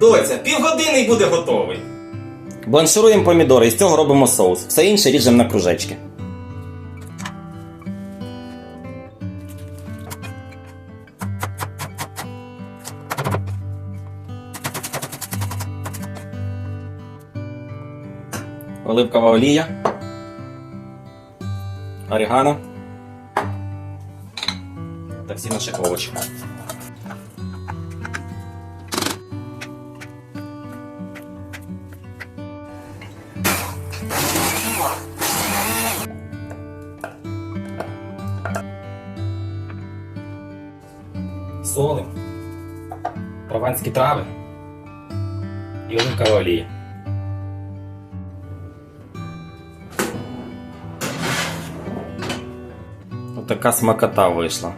Доця, півгодини і буде готовий. Бланшируємо помідори і з цього робимо соус. Все інше ріжемо на кружечки. Оливкова олія. Орегано. Та всі наші овочі. Солим. Прованські трави. І оливкова олія. Отака смакота вийшла.